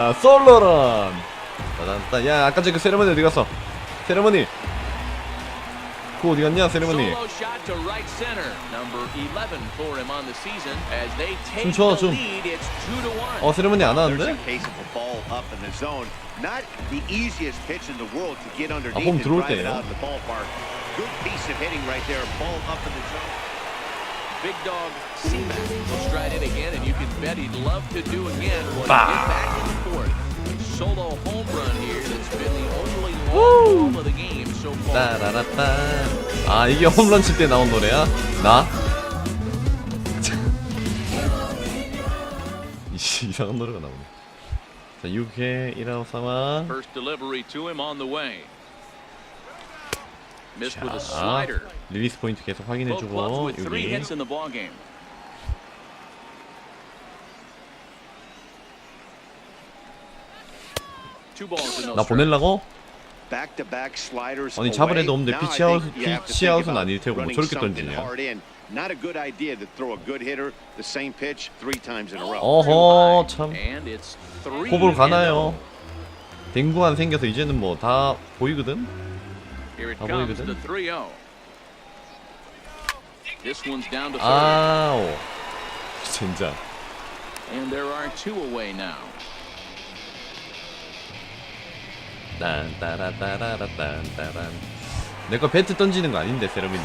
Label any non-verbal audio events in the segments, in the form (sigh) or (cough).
아, 솔로런. 따단따. 야, 아까 전그 세레머니 어디 갔어? 세레머니. 그 어디 갔냐, 세레머니? Solo shot to right center. Number 11 for him on the season. As they take 춤 춰, the 춤. lead, it's 2 to 1. 어, 세레머니 안 하는데? get underneath 홈 들어올 때 Big dog Seaman will stride in again, and you can bet he'd love to do again when he gets back in the fourth. Solo home run here that's been the only long ball of the game so far. 따라라따. 아, 이게 홈런 칠 때 나온 노래야? 나? 이- 이상한 노래가 나오네. 자, 6회 1아웃 상황. First delivery to him on the way. Missed with a 자. 릴리스 포인트 계속 확인해주고 여기 hits in the ball game. Two balls and no 나. 보낼라고? 아니, away. 잡으려도 없는데 Now I 피치 아웃- think you have to 피치 think 아웃은 about 아닐 테고 뭐 저렇게 던지냐. hard in. Not a good idea to throw a good hitter the same pitch three times in a row. 어허 참 호불 가나요? oh. 댕구 안 생겨서 이제는 뭐 다 보이거든? Here it 아, comes to 3-0. This one's down to third. 아오 진짜 And there are two away now. 딴따라따라따란따란 내거 배트 던지는 거 아닌데 세레머니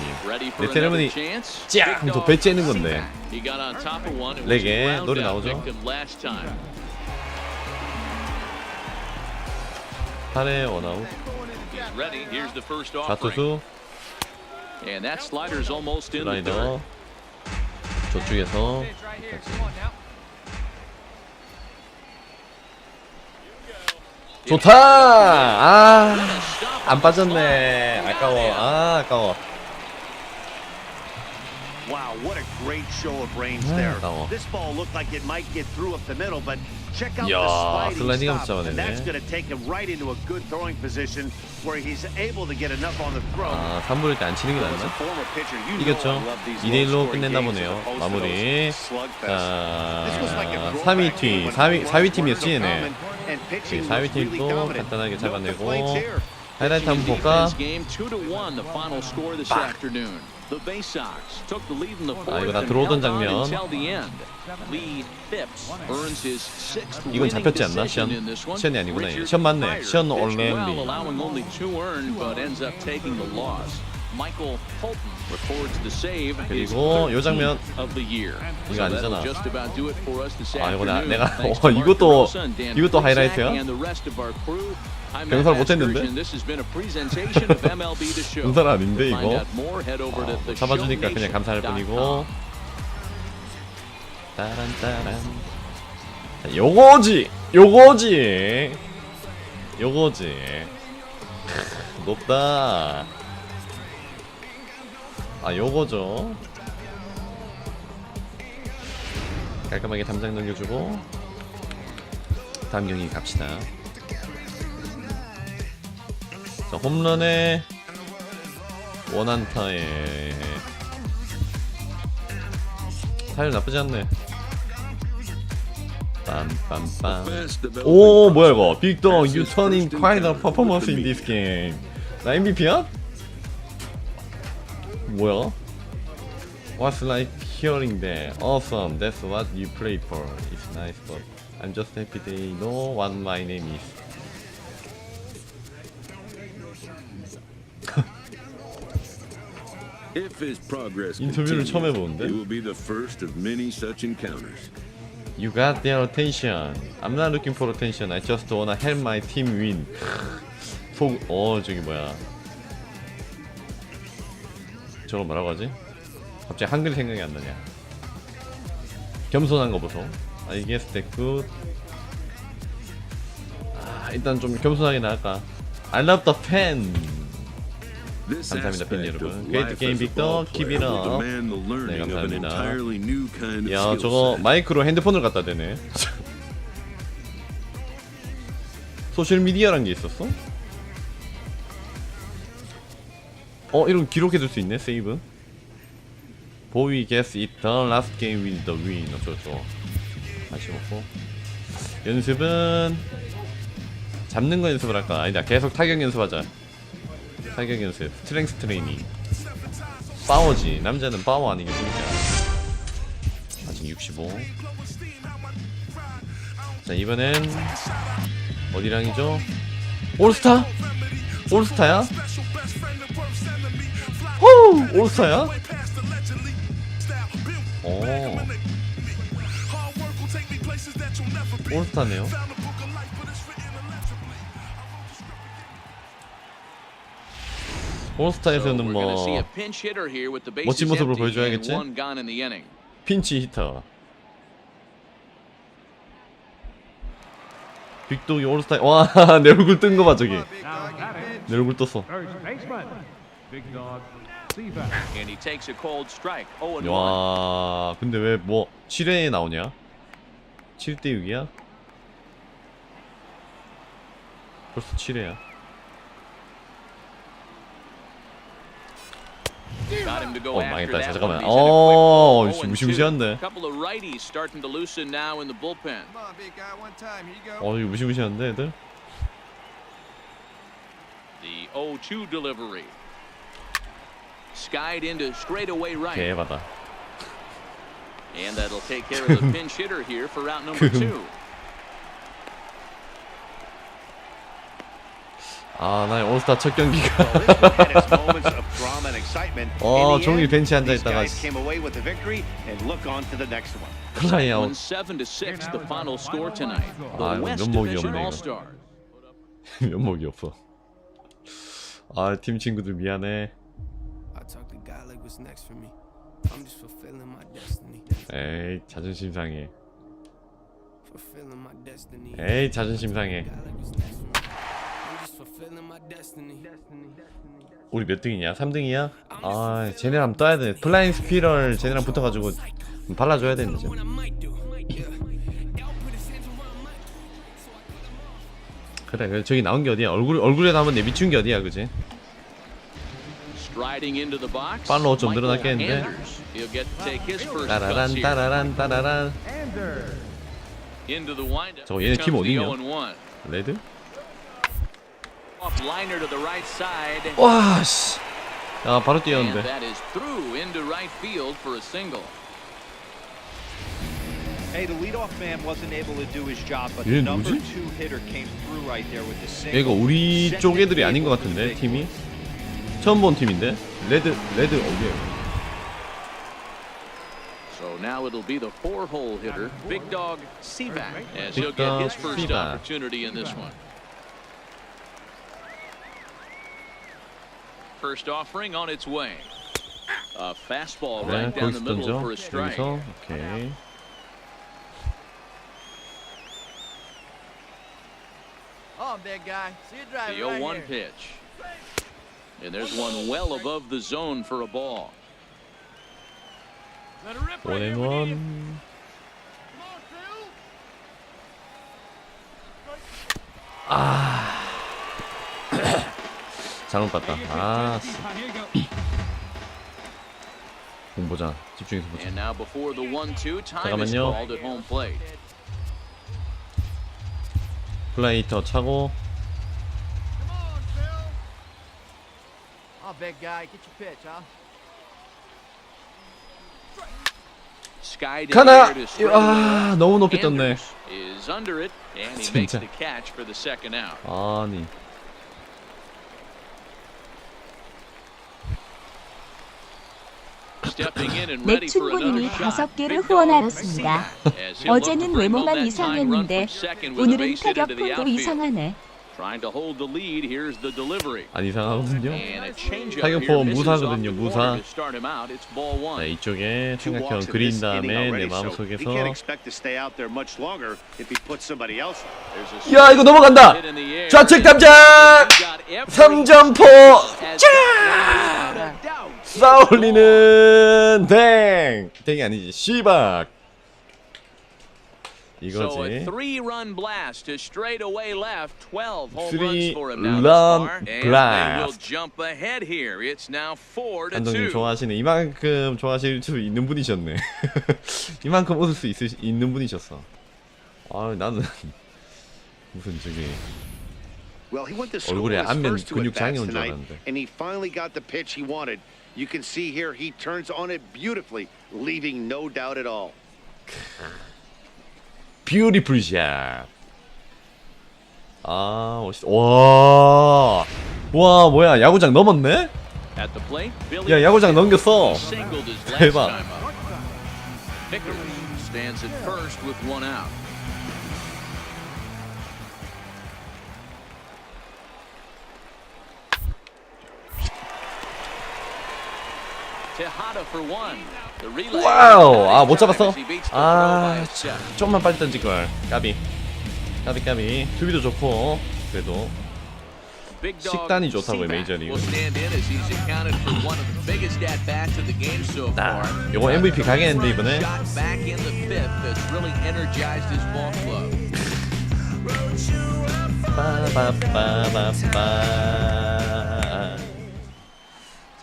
내 세레머니 chance. 쫙 Big 하면서 dog 배 째는 건데 레게, 노래 나오죠? 8회 원아웃 좌투수 And that slider's almost in the 슬라이더. 저쪽에서 좋다 아안 Stop 빠졌네 아까워 아 아까워 Wow, what a great show of range 아, there. This ball looked like it might get through up the middle, but check out 이야, the sliding stop. And that's going to take him right into a good throwing position where he's able to get enough on the throw. 아 3부일 때안 치는 게 낫나? 이겼죠? I love these 2대 1로 low-scoring 끝냈나 보네요. 마무리. 자, throwback 3위 game 팀, when 4위, runs 4위 weren't 팀이었지, and pitching 4위 was really 팀도. 간단하게 잡아내고. 하이라이트 한번 볼까? Defense game 2 to 1 the final score this afternoon. The Bay Sox took the lead in the fourth 아, 이거 나 들어오던 장면. 이건 잡혔지 않나? 시연? 시연이 아니구나. 시연 맞네. 시연 올랜리. 그리고 요 13th 장면. 이거 아니잖아. 아, 이거 나-. 내가- 어, 이것도- 이것도 하이라이트야? 병살 Matt 못했는데? 병살 아닌데, 이거? 어, 잡아주니까 그냥. 감사할 뿐이고 따란따란 자, 요거지 요거지 요거지 크, 높다 아 요거죠. 깔끔하게 담장 넘겨주고 다음 경기 갑시다. 자 홈런에 원안타에 타율 나쁘지 않네. 빰빰빰. 오 뭐야 이거. 빅동 quite a performance in this game. 나 MVP야? 뭐야? What's like hearing that? Awesome, that's what you play for. It's nice, but I'm just happy they know what my name is. If his progress 인터뷰를 continues, 처음 해보는데? it will be the first of many such encounters. You got their attention. I'm not looking for attention. I just wanna help my team win. (sighs) 속, 어, 저기 뭐야. 저거 뭐라고 하지? 갑자기 한글 생각이 안 나냐. 겸손한 거 보소. I guess that good. 아, 일단 좀 겸손하게 나갈까. I love the. This 감사합니다, 팬 여러분. Great game, Victor. Keep it up. 네, 감사합니다. 야, 저거. 마이크로 핸드폰을 갖다 대네. 소셜 미디어란 게 있었어? 어, 이런 기록해둘 수 있네, 세이브. it the last game with the win. 어쩌고 저쩌고. 다시 먹고. 연습은 잡는 거 연습을 할까? 아니다 계속 타격 연습하자 타격 연습 스트렝스 트레이닝 파워지 남자는 파워 아니겠습니까 아직 65자 이번엔 어디랑이죠? 올스타? 올스타야? 호! 올스타야? 오 올스타네요 올스타에서는 뭐 멋진 모습을 보여줘야겠지? 핀치 히터 빅독이 올스타 와내 얼굴 뜬 거 봐 저기 내 얼굴 떴어 First baseman, Big Dog Seaback. And he takes a cold strike. 0 and 1. 와 근데 왜 뭐 7회에 나오냐 7대 6이야 벌써 7회야 Got him to go 어 after 망했다 that 잠깐만 어 ball. 0 and 2. 무시무시한데 Couple of righties starting to loosen now in the bullpen. Come on, big guy, one time. Here you go. 어 이거 무시무시한데 애들 The 0-2 delivery. Skied into straightaway right. 개바다 And that'll take care of the pinch hitter here for route number two. 아 나 올스타 첫 경기가 Well, this one had its moments of drama and excitement. 어, In the 종일 end, 벤치에 앉아 these 있다가 guys came away with the victory and look on to the next one. 클라이 아웃 One seven to six, the final score tonight. 아, The 이거 West 면목이 Division 없네, 이거. All Stars. 면목이 없어 아 팀 친구들 미안해 에이 자존심 상해. 에이 자존심 상해. 우리 몇 등이냐? 3등이야? 아 쟤네랑 떠야 돼 플라잉 스피럴 쟤네랑 붙어가지고 발라줘야 되는데 그래 그래 저기 나온 게 어디야 얼굴, 얼굴에 나오면 내 미친 게 어디야 그지? Striding into the box. 팔로우 좀 늘어났겠는데? 따라란. 따라란 따라란 Into the windup. 저거 얘네 팀 어디냐? 0-1. 레드? 와씨 야 바로 뛰었는데 얘 누구지? 얘가 우리 쪽 애들이 아닌 것 같은데 팀이 처음 본 팀인데 레드 레드 어디야 So now it'll be the four-hole hitter, Big Dog Seaback, as he'll Big get Dog his first Seaback. opportunity in this one. First offering on its way. A fastball 그래 right down the 거기서 middle 던져 for a strike. 여기서 오케이 Oh, big guy. See you driving The right 0-1 here. pitch. 원앤원 아 잘못 봤다 아 씨. 공 보자 집중해서 보자 And now before the 1-2, time is 잠깐만요. 플라이터 차고 Come on, Phil. Oh, big guy. Get your pitch, huh? 가나 아 너무 높게 떴네 진짜. 아니 충분히는 shot. 다섯 개를 후원하였습니다. 어제는 외모만 이상했는데 오늘은 타격폼도. 이상하네. Trying to hold the lead. Here's the delivery. 안 이상하거든요 And a changeup 타격폼 here misses off 무사거든요, 무사. corner to start him out. It's ball 자 one. 이쪽에 Two in 그린 this inning 다음에 내 already, so he 마음속에서 can't expect to stay out there much longer if he puts somebody else. There's a 야 이거 넘어간다 hit in the air, 좌측 담장 he got every 3점포 as 짜 without a doubt. 싸울리는 댕 댕이 아니지 씨박 a 이거지 three-run blast to straightaway left, 12 home runs for him now run this far, and they will blast. jump ahead here. It's now four to 감독님 two. 좋아하시네 이만큼 좋아하실 수 있는 분이셨네 이만큼 웃을 수 있으, 있는 분이셨어 아 나는 무슨 저기 Well, he went to 얼굴에 안면 first two 근육 at-bats 장애인 줄 tonight, 알았는데. and he finally got the pitch he wanted. You can see here he turns on it beautifully, leaving no doubt at all. 뷰티풀 샷. 아 멋있다. 와. 와 뭐야 야구장 넘었네? 야 야구장 넘겼어. 대박. 와우. 아 못 잡았어. 아. 좀만 빨리 던질 걸. 까비. 까비 까비. 수비도 좋고 그래도 식단이 좋다고요, 메이저리그. far. 요거 MVP 가겠는데 이번에. Fifth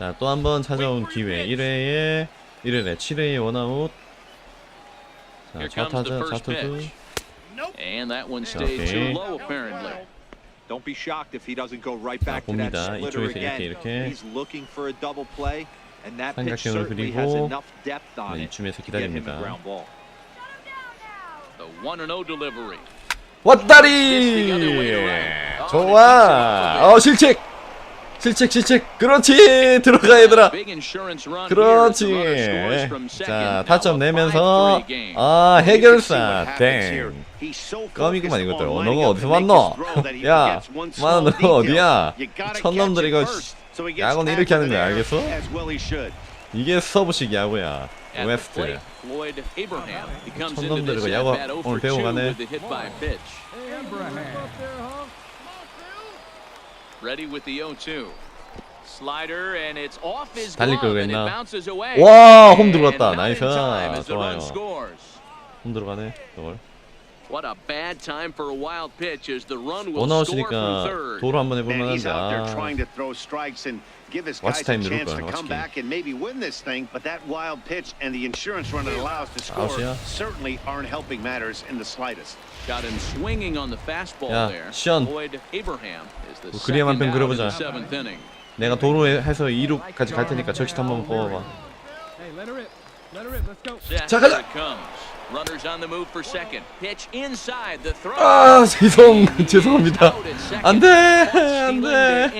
자, 또 한 번 찾아온 기회. 1회에 1회에 7회에 원아웃. 자, 좌타자, first 좌투수. pitch. And that one stayed Okay. too low apparently. Don't be shocked if he doesn't go right back to that 봅니다. splitter 이쪽에서 again. 이렇게, 이렇게. He's looking for a double play, and that pitch 삼각형을 certainly 그리고, has enough depth on 네, it 이쯤에서 기다립니다. ground ball. The 1 and 0 delivery. 왔다리! 좋아! 어, 실책! 실책, 실책! 그렇지! 들어가, 얘들아! 그렇지! 자, 타점 내면서, 5-3 game. 아, 해결사. 땡! 껌이구만 이것들 어 너가 어디서 왔노? he 야 small 너. 어디야 천놈들 이거 야구는 이렇게 하는 거야 알겠어? 이게 서브식 야구야 웨스트 천놈들 이거 야구 at-bat 0 오늘 배우고 2 가네. with the hit by pitch. Ready with the 0-2. Slider and it's off his 달릴 glove 걸 and it 그랬나? bounces away. 와, 홈 And 들어갔다. not in 나이스. time as the run 좋아요. scores. 손 들어가네 저걸 What a bad time for a wild pitch as the run will 원 score from 아웃이니까 third. 도로 한번 해볼 Man, he's 만한데 out there 아 trying to throw strikes and give his Watch guys a time 누를 chance 거야, to watch come game. back and maybe win this thing. But that wild pitch and the insurance run it allows to score 아웃이야? certainly aren't helping matters in the slightest. Got him swinging on the fastball 야, there. 시연. Floyd Abraham is the 뭐 그림 second 한편 out in 그려보자. the seventh inning. 내가 도로에서 2루까지 갈 테니까 적시 한번 뽑아봐 Hey, let her rip. Let her rip. Let's go. Set, 자, here 가자. Runners on the move for second. Pitch inside the throw. 아 죄송 죄송합니다. 안돼 안돼.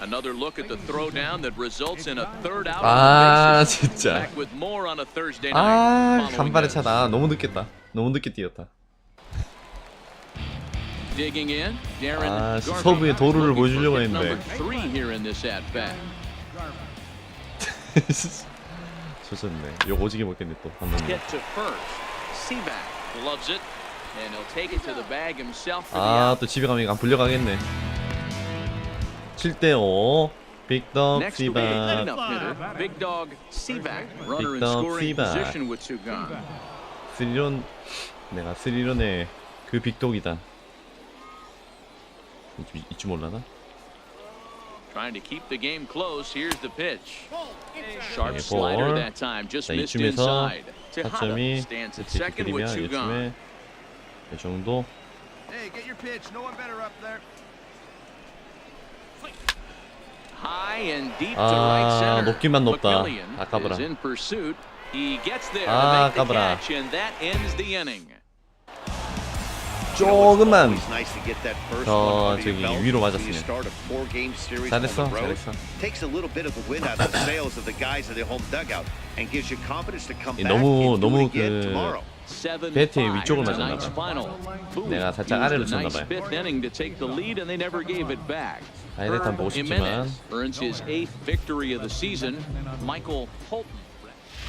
Another look at the throwdown that results in a third out. 아. 진짜 Back with more on a Thursday 아 night. following 간발의. 차다 너무 늦겠다 너무 늦게 뛰었다 Digging in, Darren 아, 서부의 도루를 보여주려고 했는데. three 조졌네 욕 오지게 먹겠네 또 감독님 Hit to first. Seaback loves it, and he'll take it to the bag himself for the 아 out. 또 집에 가면 안 불려가겠네 7대5 빅덕 Next will be a 씨바 cleanup hitter, Big Dog Seaback, runner in Dog scoring Seaback. position with two gone. 스리론 내가 스리론의 그 빅독이다 이쯤, 이쯤 올라나? Trying to keep the game close. Here's the pitch. Sharp 네, slider 볼. that time, just 자 missed 이쯤에서 inside. Tejada 타점이 stands at 이렇게 second with 들이면 two gone. 이쯤에 이 정도 Hey, get your pitch. No one better up there. High and deep to 아, right center. 높기만 높다. McMillian 아까보라. is in pursuit. He gets there 아, to make the 아까보라. 조금만 더 저기 위로 맞았으면. 잘했어. 잘했어. 너무- 너무 그 배트의 위쪽을 맞았나 봐. 내가 살짝 아래로 쳤나 봐요. 한번 보고 싶지만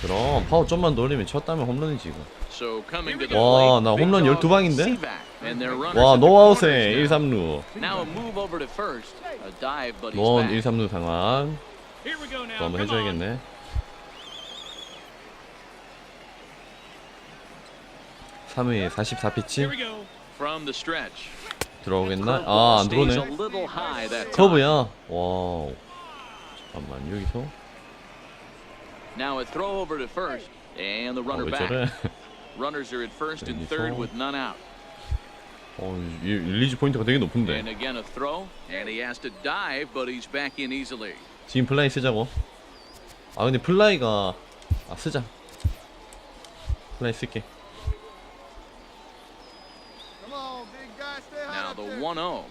그럼 파워 좀만 돌리면 쳤다면 홈런이지 이거 So coming to the 와, plate, 나 Big 홈런 Dog 12방인데? Seaback, and their runners 와 노아웃에 corners 1, now. 3루 Now a move over to first. A dive, but he's 노원 back. 1, 3루 상황. 또 한번. 해줘야겠네 3회 44피치 Here we go. From the stretch. 들어오겠나? 아안 stays a 들어오네 little high that time. 커브야 와우 잠깐만 여기서 Now a throw over to first, and the 어, runner 왜 back. 저래 Runners are at first and third with none out. 어, 이 릴리즈 포인트가 되게 높은데. And again a throw, and he has to dive, but he's back in easily. 지금 플라이 쓰자고. 아 근데 플라이가 아 쓰자. 플라이 쓸게. Come on, big guy, stay high Now up the there. 1-0.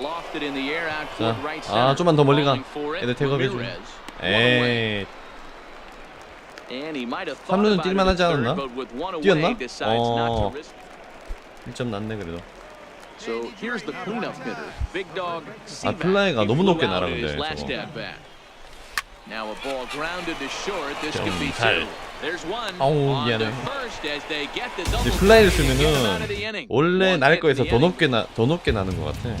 Lofted in the air out 자, toward right 아 center. 좀만 더 멀리 가. Falling for it, 애들 태그업해줘. Ramirez. One away. 에이, And he might have thought 삼루는 about it 뛸만 at 하지 않았나? third, but with one away, 뛰었나? 어. risk. 1점 났네 그래도. So here's the cleanup hitter, Big Dog Seaback. 플라이가 너무 높게 날아, 근데, last 저거. at bat. Now a ball grounded to short. This could be 경찰. two. There's one. 아우, 미안해. first as they get the 이제 플라이를 쓰면은. 원래 날 거에서 더. 높게 나, 더 높게 나는 것 같아.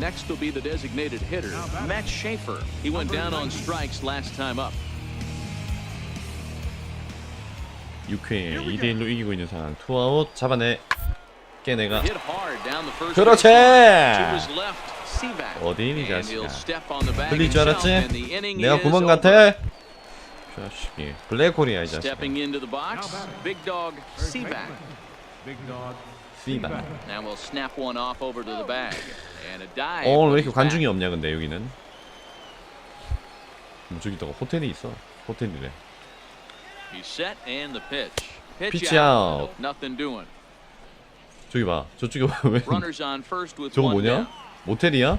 Next will be the designated hitter, Matt Schaefer. He went down on strikes last time up. 6회 2대 1로 이기고 있는 상황. 투아웃 잡아내. 깨 내가. Hit hard down the first 그렇지! 어디 he'll 자식아. 흘릴 줄 알았지? 내가 구멍. 같아? 자식이. 블랙홀이야 이 자식아. Dog. 씨바. 어, 왜 이렇게 관중이. 없냐 근데 여기는. 뭐 저기다가 호텔이 있어. 호텔이래. He's set and the pitch. Pitch 아웃. Nothing doing. 저기 봐. 저쪽에 왜 Runners on first with 저거 one 뭐냐? down. 모텔이야?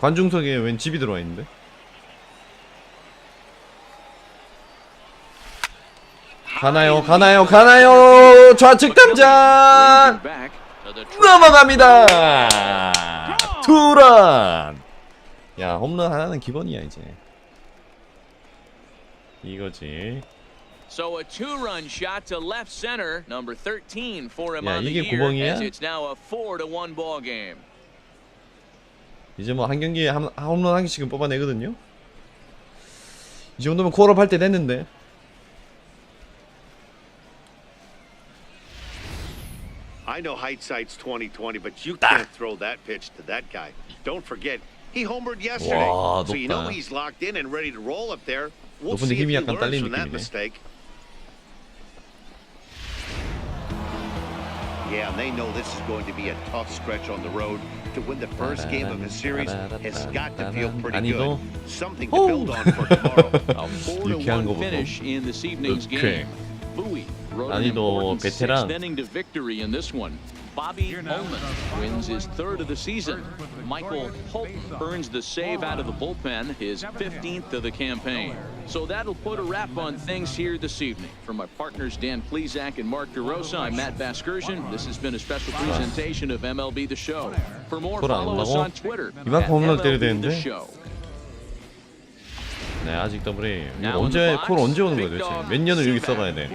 관중석에 웬 집이 들어와 있는데? 가나요? 가나요? 가나요? 좌측 담장 Ranging back to the track. 넘어갑니다. 투런. 야 홈런 하나는 기본이야 이제. 이거지. So a two-run shot to left center, number 13 for him 야, on the 이게 year, 구멍이야? as it's now a four to one ball game. 이제 뭐 한 경기에 한, 한 홈런 한 개씩은 뽑아내거든요. 이 정도면 콜업 할 때 됐는데. I know hindsight's 2020, but you can't throw that pitch to that guy. Don't forget, he homered yesterday. 와, so you know 높다. he's locked in and ready to roll up there. We'll 높은데 see if 힘이 he 약간 learns 딸린 from that 느낌이네. mistake. Yeah, and they know this is going to be a tough stretch on the road. To win the first game of the series has got to feel pretty good. Something to build on for tomorrow. (laughs) a 4 to 1 finish in this evening's game. Bowie wrote an important sixth inning to victory in this one. Bobby Bowman wins his third of the season. Michael Holton earns the save out of the bullpen, his 15th of the campaign. So that'll put a wrap on things here this evening. From my partners Dan Plezak and Mark DeRosa, I'm Matt Vaskersian. This has been a special presentation of MLB The Show. For more, follow us on Twitter at MLB The Show. 네 아직 더블이 언제 콜 언제 오는 거야 도대체 몇 년을 여기. 써봐야 돼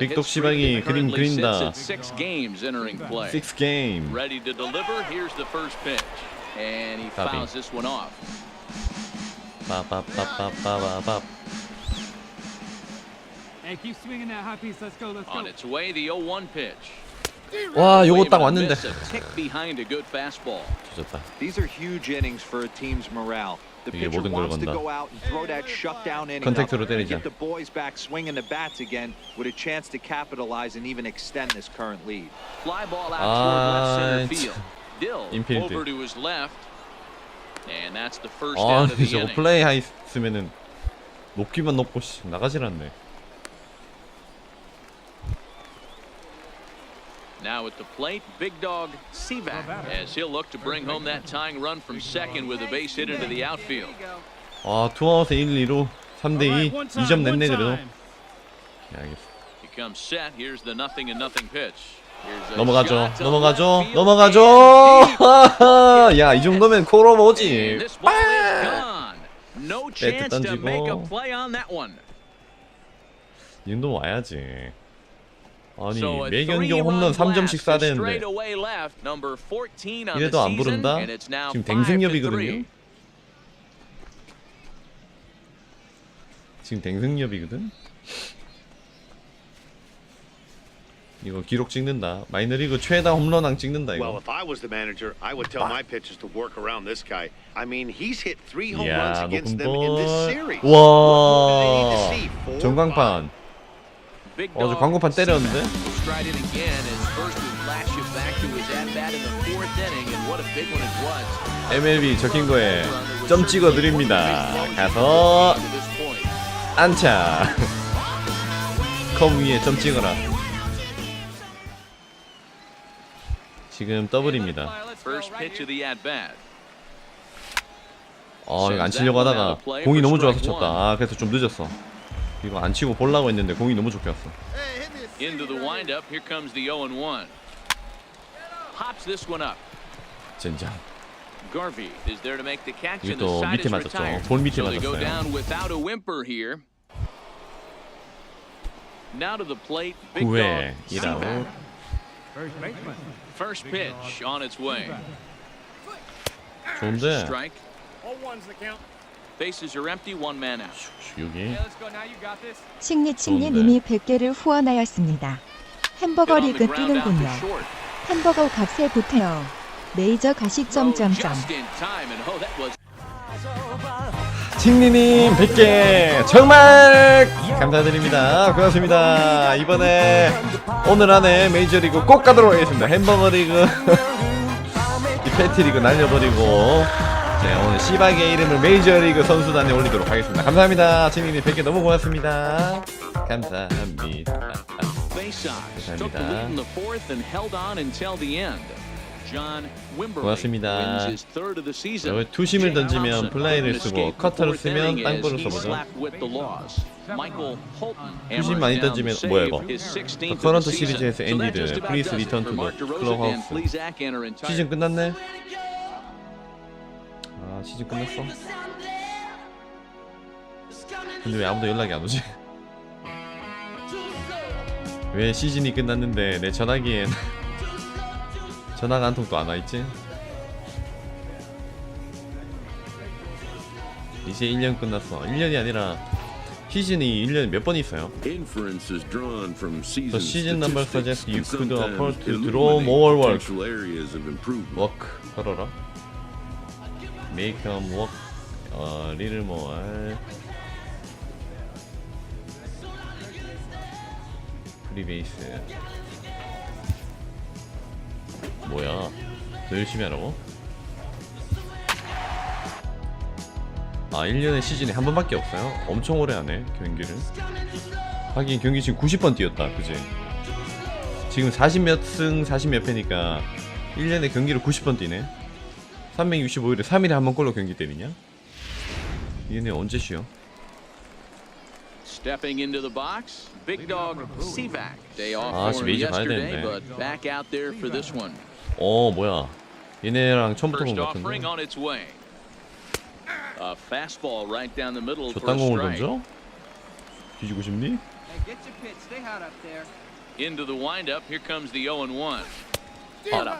빅독 시방이 그림 그린다 at Six games entering play. 6 게임 Ready to deliver. Here's the first pitch. And he Copy. fouls this one off. 빠빠빠빠빠빠빠 Hey, keep swinging that high piece. Let's go. Let's go. On its way, the 0-1 pitch. 와 요거 딱 왔는데. 조졌다 이게 pitcher 모든 걸 wants to 건다. go out and throw that shutdown inning 컨택트로 때리자. get the boys back swinging the bats again with a chance to capitalize and even extend this current lead. Fly ball out Ah, toward left center it's- field. Dill infield. over to his left. And that's the first 아 of the 저거. 플레이 하이 쓰면은 높기만 높고 씨, 나가질 않네 Now at the plate, Big Dog Seaback, as he'll look to bring home that tying run from second with a base hit into the outfield. 아 투아웃에 1, 2로 3대2 All right, one time, 2점 one 냈네 그래도. 야, 알겠어 He comes set. Here's the nothing and nothing pitch. 넘어가죠 넘어가죠 넘어가죠 and deep. 야이 정도면 is gone. No chance to 던지고. make a play on that one. 이 정도 와야지 아니 매경경 홈런 three-run 3점씩 blast 쏴야 to 되는데 straightaway left, number 14 on the 이래도 안 부른다? 지금 5 to 댕승엽이거든요 3. 지금 댕승엽이거든 이거 기록 찍는다 마이너리그 최다 홈런왕 찍는다 Well, 이거 if I was the manager, I would tell my pitchers to work around this guy. I mean, he's hit three home runs against them in this 볼 series. 와 전광판 어, 저 dog 광고판 때렸는데? MLB 적힌 거에 점 찍어 드립니다. 가서. 안차. 컵 위에 점 찍어라. 지금 더블입니다. 어 이거 안 치려고 하다가 공이 너무 좋아서 쳤다. 아 그래서 좀 늦었어. 이거 안 치고 보려고 했는데 공이 너무 좋게 왔어. Into the windup. Here comes the 0 and 1. Pops this one up. 젠장. Garvey is there to make the catch, and the side 밑에 is 맞았죠. retired. 볼 밑에 so they go 맞았어요. down without a whimper here. Now to the plate, big dog 9회 Seaback. 1아웃. First pitch on its way. 좋은데. Strike. Bases are empty, one man out. 여기 Yeah, let's go now. You got this. 칭리 칭리님이 100개를 후원하였습니다. 햄버거 리그 뛰는군요. 햄버거 값에 보태요. 메이저 가식 Throw 점점점. just in time, and oh, that was 칭리님 100개 정말 감사드립니다. 고맙습니다. 이번에 오늘 안에 메이저리그 꼭 가도록 하겠습니다. 햄버거 리그 이 패티 리그 날려버리고 제가 오늘 시박의 이름을 메이저리그 선수단에 올리도록 하겠습니다. 감사합니다. 칭리님 100개 너무 고맙습니다. 감사합니다. Wimberly 고맙습니다. 여기 투심을 던지면 플라이를 쓰고 커터를 쓰면 땅볼을 써보죠. 투심 많이 던지면 뭐야, 이거? his 16th of the 토론토 season. 시리즈에서 and Plesac and our entire 시즌 끝났네? 아 시즌 끝났어? 근데 왜 아무도 연락이 안 오지? 왜 시즌이 끝났는데 내 전화기엔 전화가 한 통도 안 와있지? 이제 1년 끝났어 1년이 아니라 시즌이 1년에 몇 번 있어요? The season number suggests you could afford to draw more work. 워크 걸어라 make them work 어 little more 프리베이스 뭐야 더 열심히 하라고? 아 1년에 시즌이 한 번밖에 없어요? 엄청 오래 하네 경기를 하긴 경기 지금 90번 뛰었다 그지? 지금 40몇 승 40몇 패니까 1년에 경기를 90번 뛰네 365일에 3일에 한 번 꼴로 경기 때리냐? 얘네 언제 쉬어? Stepping into the box, big dog Seaback. Day off 아, for yesterday, 되는데. but back out there for this one. 어 뭐야 얘네랑 처음부터 본 First 것 offering 같은데 on its way. A fastball right down the middle for a 저딴 공을 strike. 던져? 뒤지고 싶니? Hey, get your pitch. Stay hot up there. Into the windup, here comes the 0 and 1.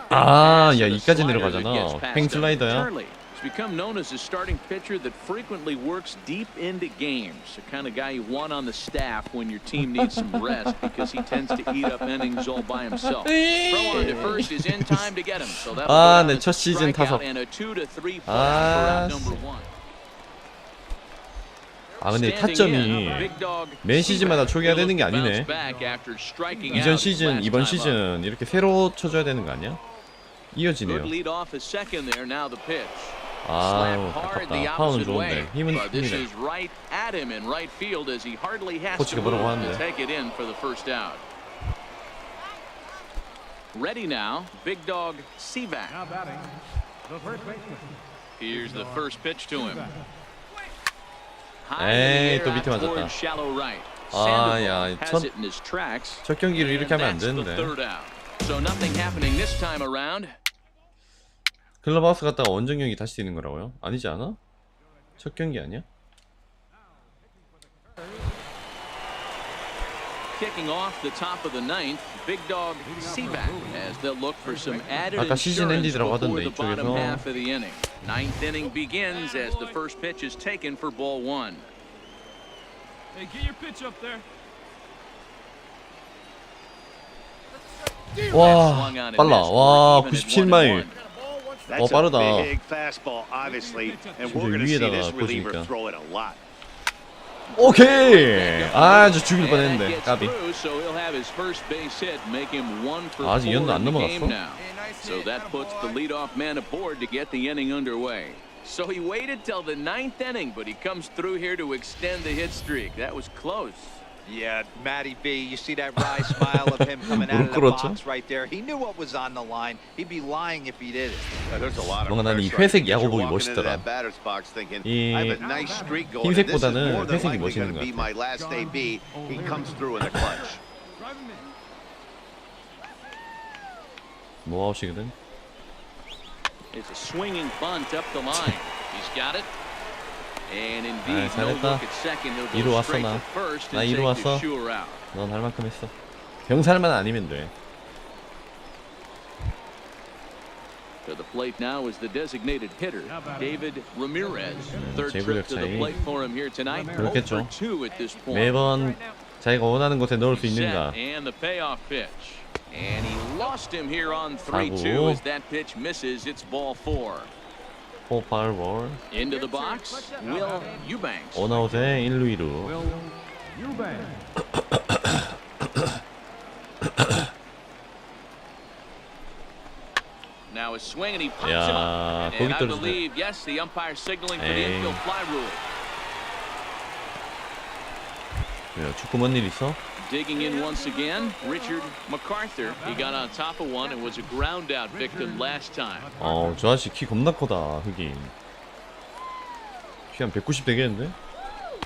아, 야, 이까지 내려가잖아. 팽 슬라이더야. Charlie has become known as a starting pitcher that frequently works deep into games. The kind of guy you want on the staff when your team needs some rest because he tends to eat up innings all by himself. Throw on to first is in time to get him. So that'll 아, go down 내 as 첫 a 시즌 strikeout 타석. and a 2 to 3 play 아, for out number 1. 아 근데 타점이 매 시즌마다 초기화 되는 게 아니네. 이전 시즌 이번. 시즌 이렇게 새로 쳐줘야 되는 거 아니야? 이어지네요. 아우 아깝다 파워는. 좋은데 힘은 힘이네 코치가 뭐라고 하는데. Ready now, big dog Seaback. Now batting. The first baseman. Here's the first pitch to him. 에이, 또 밑에 맞았다. towards shallow right. 아, Sandoval 야, has 첫- 경기를 이렇게 하면 안 되는데. 클럽하우스 갔다가 원정 경기 다시 뛰는 거라고요? 아니지 않아? 첫 경기 아니야? Kicking off the top of the ninth, big dog Seaback as they'll look for some added 아까 시즌 insurance 엔디드라고 before 하던데, the bottom 이쪽에서. half of the inning. Ninth inning begins as the first pitch is taken for ball one. Hey, get your pitch up there. 와 Swung on and 빨라 missed. 와 We're even at 97마일 one and one. That's 빠르다. a big fastball, obviously, and we're going to see 위에다가 this reliever 꽂으니까. 오케이. 아주 죽일 And that 뻔했는데 gets 까비. through, so he'll have his first base hit, make him one for 아직 four 연도 안 in the game 넘어갔어? now. So that puts the leadoff man aboard to get the inning underway. So he waited till the ninth inning, but he comes through here to extend the hit streak. That was close. Yeah, Matty B, you see that wry smile of him coming out of the 부끄럽죠? box right there. He knew what was on the line. He'd be lying if he did it. There's a lot of 뭔가 나는 이 pressure. 회색 야구 보기 You're walking into 멋있더라. that batter's box thinking, 이 I have a nice streak going. and This is 흰색보다는 more than 회색이 likely 멋있는 going to 것 be 같아. my last AB. He comes through in the clutch. Drive him in. 노아웃이거든. It's a swinging bunt up the line. He's got it. And indeed, 아, 잘했다. go 왔어, 나. 나 the 왔어. sure out. 넌할 만큼 했어. 병살만 아니면 돼. To the plate now is the designated hitter, David Ramirez. Third 제구력 trip to the 차이. plate for him here tonight. 0 그렇겠죠. for 2 at this point. 매번 자기가 원하는 곳에 넣을 수 있는가. set, and the payoff pitch. And he lost him here on 3-2 사구. as that pitch misses. It's ball four. 포파울볼. Into the box, Will Eubanks. 원아웃에 1루 2루. Will Eubank. Now a swing and he pops 야, him up. 거기 And I 떨어지네. believe, yes, the umpire signaling for the 에이. infield fly rule. 왜요? 축구 뭔일 있어? Digging in once again, Richard MacArthur. He got on top of one and was a ground out victim last time. 어, 저 아저씨 키 겁나 커다, 흑인. 키 한 190 되겠는데?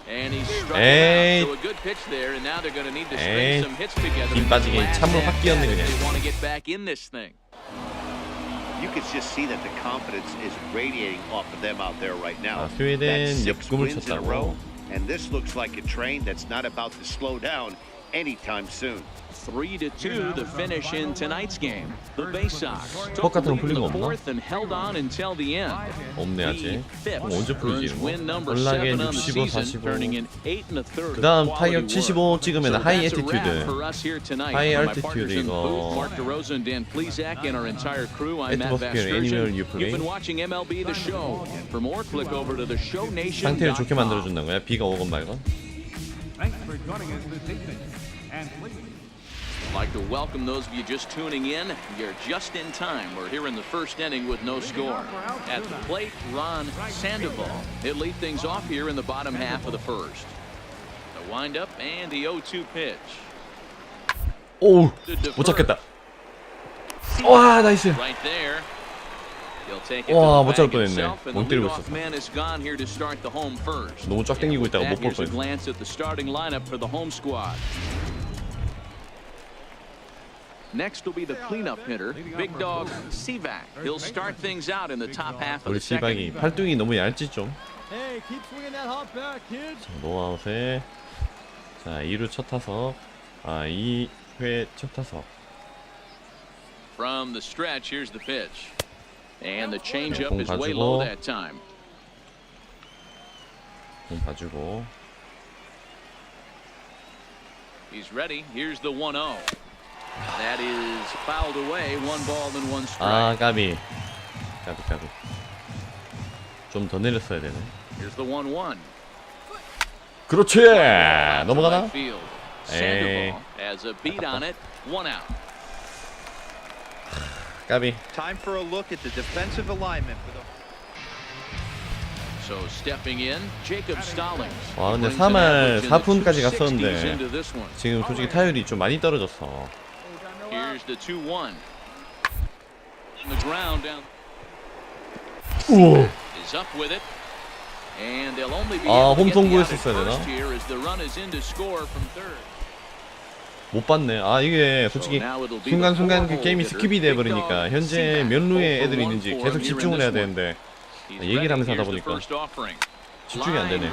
And he struck out. So a good pitch there, and now they're going to need to string some hits together. 힘 빠지게 half 확 if 그냥. They want to get back in this thing. You can just see that the confidence is radiating off of them out there right now. 아, 스웨덴 역금을 쳤다고. And this looks like a train that's not about to slow down anytime soon. Three to two, the finish in tonight's game. The Bay Sox took 똑같은 the lead in the 없나? fourth and held on until the end. 없네, 아직. 그럼 언제 풀리지, 이거? win number 연락에 seven on the 65, season, 45. turning an eight and a third 그 다음 타격 quality 75 work. 찍으면 하이 that's a wrap 애티튜드. 하이 알티튜드 이거. Vasgersian. 애니멀 유플레이. 상태를 좋게 만들어준다는 거야? 비가 오건 말건? Thanks for joining us this evening. And please. I'd like to welcome those of you just tuning in. You're just in time. We're here in the first inning with no score. At the plate, Ron Sandoval. He'll lead things off here in the bottom half of the first. The windup and the 0-2 pitch. 오우! To defer. 못 잡겠다. 와, 나이스. Right there. He'll take it 와, to 못 the 잡을 bag 뻔했네. himself, and 멍 the 때리고 leadoff 있었어. man is gone here to start the home first. 너무 쫙 당기고 있다가 못 And 볼 with that, here's a 뻔했어. Next will be the cleanup hitter, Big Dog Sivak. He'll start things out in the top half of 우리 the second. 시박이 팔뚝이 너무 얇지 좀. Hey, keep swinging that hop back, kids. 노아웃에 자 2루 첫 타석 아 2회 첫 타석 From the stretch, here's the pitch. And the changeup 공 is way 가지고. low that time. 공 봐주고 He's ready. Here's the 1-0. That is fouled away. One ball and one 아 strike. 까비 까비 까비 좀 더 내렸어야 되네 Here's the 1-1. 그렇지 To 넘어가나? field. 에이. Sandoval has a beat on it. One out. 까비 Time for a look at the defensive alignment for the So stepping in, Jacob Stallings. 와, 근데 Brings an 3할 average in the 4푼까지 260s 갔었는데 one. 지금 솔직히 타율이 좀 많이 떨어졌어 be 아, at 홈송구 했었어야 되나? 못 봤네 아 이게 솔직히 순간순간 그 게임이 스킵이 돼버리니까 현재. 몇 루에 애들이 있는지 계속 집중을 해야. 되는데 He's 얘기를. 하면서 하다 보니까. 집중이 안 되네.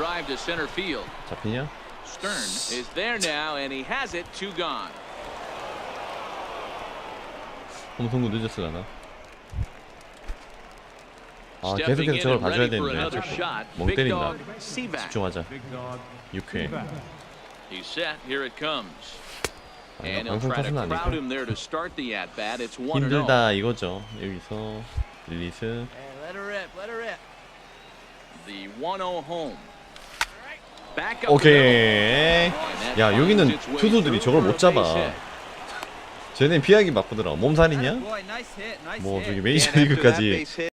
잡히냐? Stern is there now, and he has it. Two gone. 홈송구 늦었으려나? 아 계속해서 저걸 봐줘야 되는데 자꾸. 멍 때린다. 집중하자 Big dog. 6회 He's set. Here it comes. 아, And he'll 방송 탓은 아니고 oh. 힘들다 이거죠 여기서 릴리스 Hey, let her rip, let her rip. The 1-0 home. Back up the middle. 오케이. 야 여기는 투수들이 저걸 못 잡아. 쟤네 피하기 바쁘더라. 몸살이냐? 뭐. 저기 And 메이저 after that 리그까지 base hit,